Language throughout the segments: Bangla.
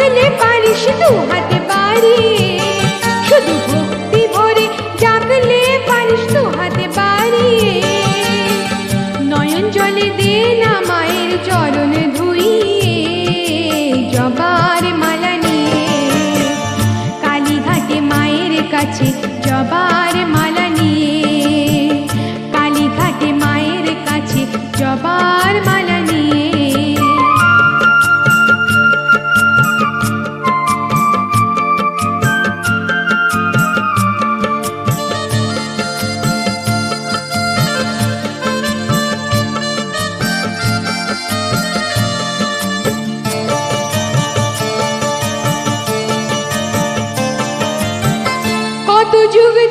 বদলে পারিস দু হাতে বাড়িয়ে শুধু ভক্তি ভরে জাগলে পারিস দু হাতে বাড়িয়ে নয়ন জলে দে না মায়ের চরণ ধুইয়ে জবার মালা নিয়ে। কালীঘাটে মায়ের কাছে জবা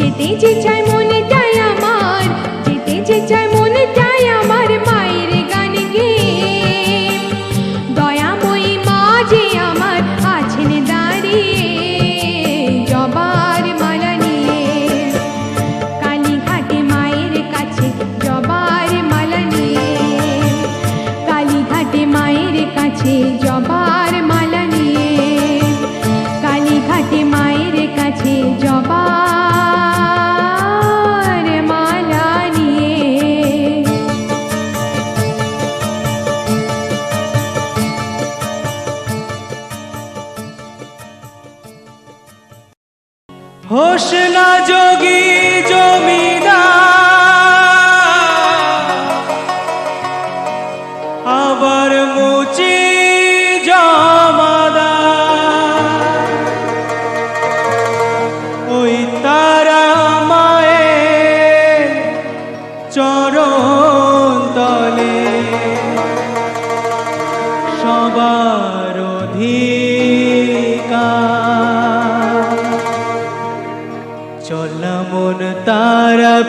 যেতে যে চাই হোসনা যোগী জমিদার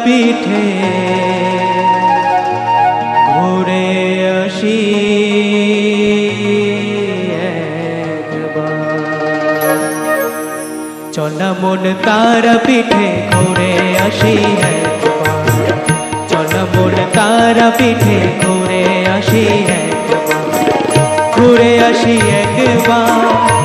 পিঠে ঘুরে আসি চলা মন তারা পিঠে ঘুরে আসি চলা মন তারা পিঠে ঘুরে আসি ঘুরে আসি একবার।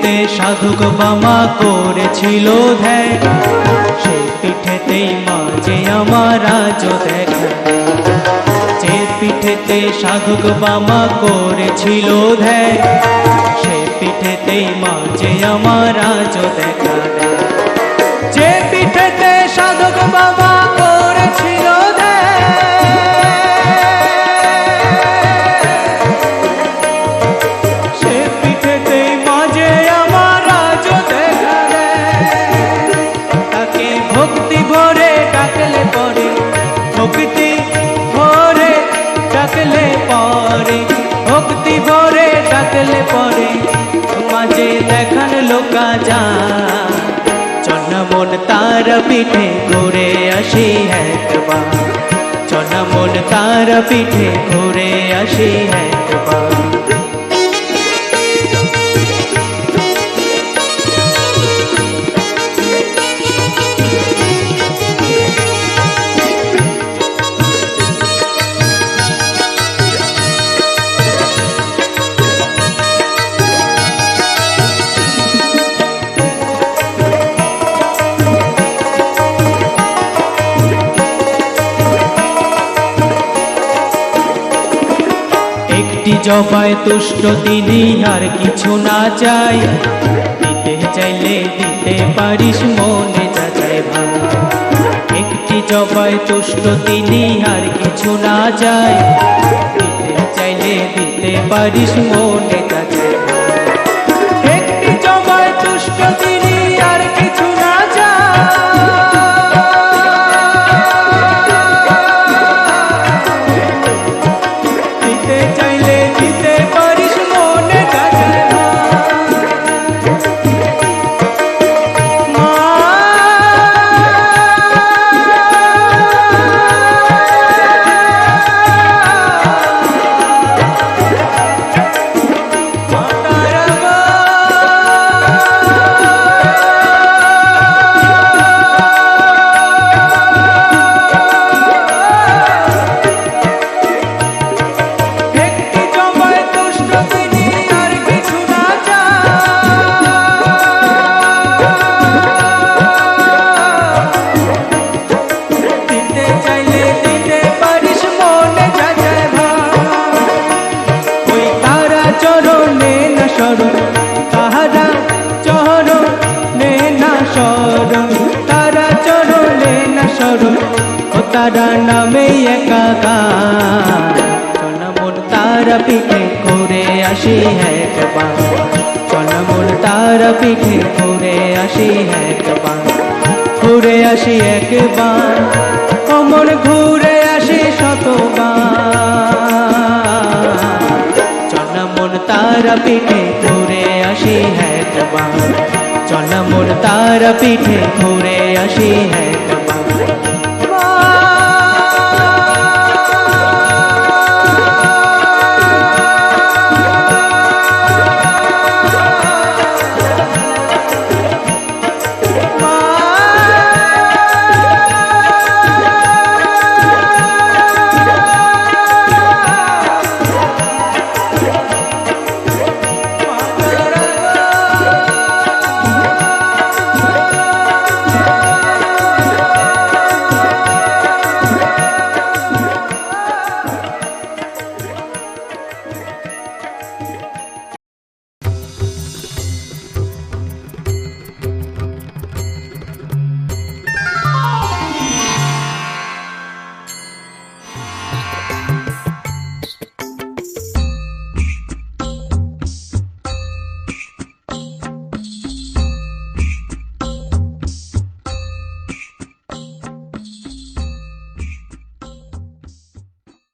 পিঠেতে সাধুক মামা করেছিল ধ্যান। সে পিঠেতেই মাঝে আমার আজ দেখা। যে পিঠেতে সাধুক বামা করেছিল ধ্যান। সে পিঠেতেই মাঝে আমার আজ দেখা। লোকা যা চল মন তার পিঠে ঘুরে আসি একবার। চল মন তার পিঠে ঘুরে আসি একবার। জবায় তুষ্ট তিনি আর কিছু না চাই। দিতে চাইলে দিতে পারিস, মনে চাচাই ভাই একটি জবায় তুষ্ট তিনি আর কিছু না চাই। দিতে চাইলে দিতে পারিস, মনে যাচাই শরণ, তাহারা চরণে না শরণ, তারা চরণে না শরণ, ও তারা নামে একাকার। চল মন তারা পিঠে ঘুরে আসি একবার। চল মন তারা পিঠে ঘুরে আসি একবার। ঘুরে আসি একবার অমর ঘুরে আসি শতবার। তারা পিঠে ঘুরে আসি একবার চল মন তারা পিঠে ঘুরে আসি একবার